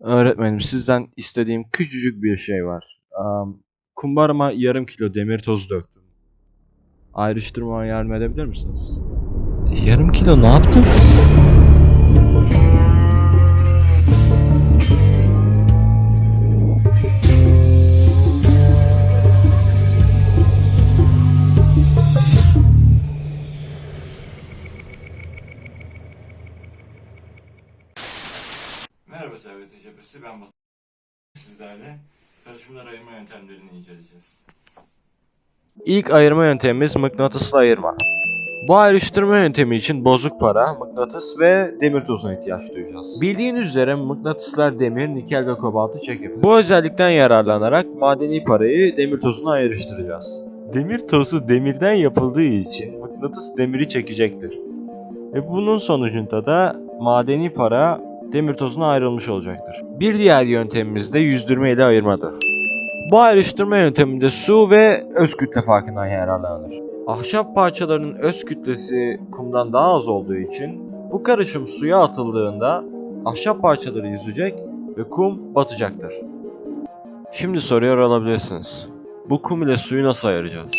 Öğretmenim sizden istediğim küçücük bir şey var. Am, kumbarama yarım kilo demir tozu döktüm. Ayrıştırmama yardım edebilir misiniz? Yarım kilo ne yaptın? Merhaba Servet Teşebbüsü, ben Batu. Sizlerle karışımlar ayırma yöntemlerini inceleyeceğiz. İlk ayırma yöntemimiz mıknatıslı ayırma. Bu ayrıştırma yöntemi için bozuk para, mıknatıs ve demir tozuna ihtiyaç duyacağız. Bildiğiniz üzere mıknatıslar demir, nikel ve kobaltı çekebilir. Bu özellikten yararlanarak madeni parayı demir tozuna ayrıştıracağız. Demir tozu demirden yapıldığı için mıknatıs demiri çekecektir. Ve bunun sonucunda da madeni para demir tozuna ayrılmış olacaktır. Bir diğer yöntemimiz de yüzdürme ile ayırmadır. Bu ayrıştırma yönteminde su ve öz kütle farkından yararlanılır. Ahşap parçalarının öz kütlesi kumdan daha az olduğu için bu karışım suya atıldığında ahşap parçaları yüzecek ve kum batacaktır. Şimdi soruyor olabilirsiniz. Bu kum ile suyu nasıl ayıracağız?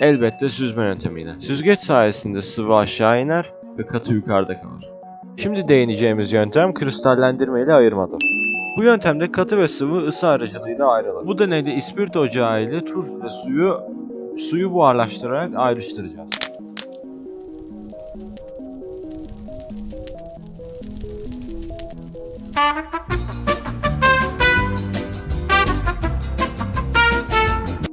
Elbette süzme yöntemiyle. Süzgeç sayesinde sıvı aşağı iner ve katı yukarıda kalır. Şimdi değineceğimiz yöntem kristallendirme ile ayırmadır. Bu yöntemde katı ve sıvı ısı aracılığıyla ayrılır. Bu deneyde ispirt ocağı ile tuz ve suyu suyu buharlaştırarak ayrıştıracağız.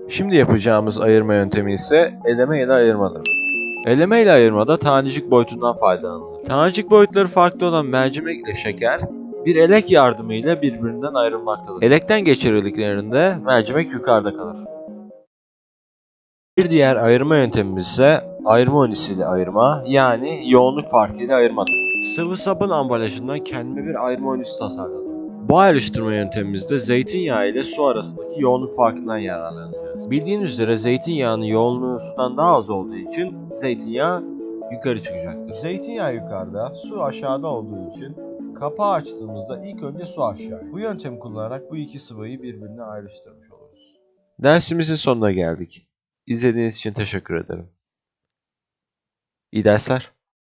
Şimdi yapacağımız ayırma yöntemi ise eleme ile ayırmadır. Eleme ile ayırmada tanecik boyutundan faydalanılır. Tanecik boyutları farklı olan mercimek ile şeker bir elek yardımıyla birbirinden ayrılmaktadır. Elekten geçirildiklerinde mercimek yukarıda kalır. Bir diğer ayırma yöntemimiz ise ayırma önisiyle ayırma yani yoğunluk farkıyla ayırmadır. Sıvı sabun ambalajından kendime bir ayırma önüsü tasarladım. Bu ayrıştırma yöntemimizde zeytinyağı ile su arasındaki yoğunluk farkından yararlanacağız. Bildiğiniz üzere zeytinyağının yoğunluğu sudan daha az olduğu için zeytinyağı yukarı çıkacaktır. Zeytinyağı yukarıda, su aşağıda olduğu için Kapağı açtığımızda ilk önce su aşağı. Bu yöntemi kullanarak bu iki sıvıyı birbirine ayrıştırmış oluruz. Dersimizin sonuna geldik. İzlediğiniz için teşekkür ederim. İyi dersler.